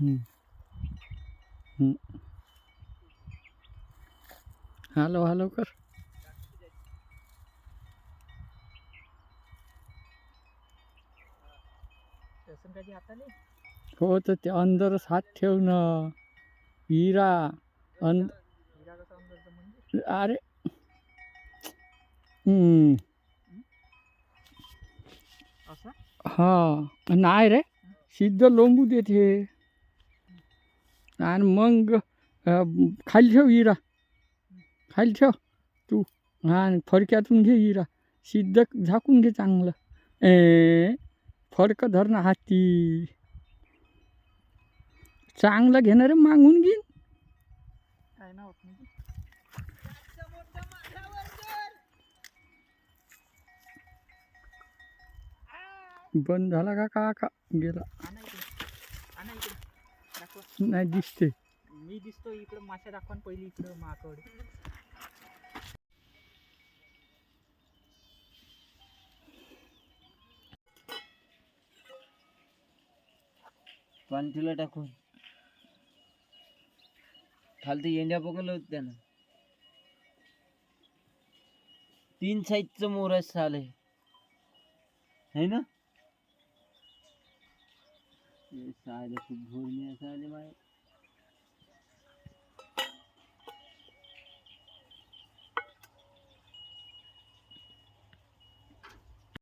हम्म। हम्म। હાલો હાલો कर। हो तो ते अंदर हात ठेवणं हिरा अं अरे। हम्म। हाँ नाही रे। सिद्ध लोंबू देते। आणि मग खाली ठेव हिरा खाली ठेव तू. आणि फडक्यातून घे हिरा सिद्ध झाकून घे चांगलं. ए फडकं धर ना हाती. चांगलं घेणारे मागून घेईन. बंद झाला का का का गेला आणा इकडे आणा इकडे दाखवा. नाही दिसते. मी दिसतो इकडे मासे दाखवा पहिली इकडं माकड. पाणी तिला टाकून. खालती येंड्या पकडलं होतं त्यानं. तीन साईजचं मोर आहे साले. है ना? शायद भूल में ऐसा भाई।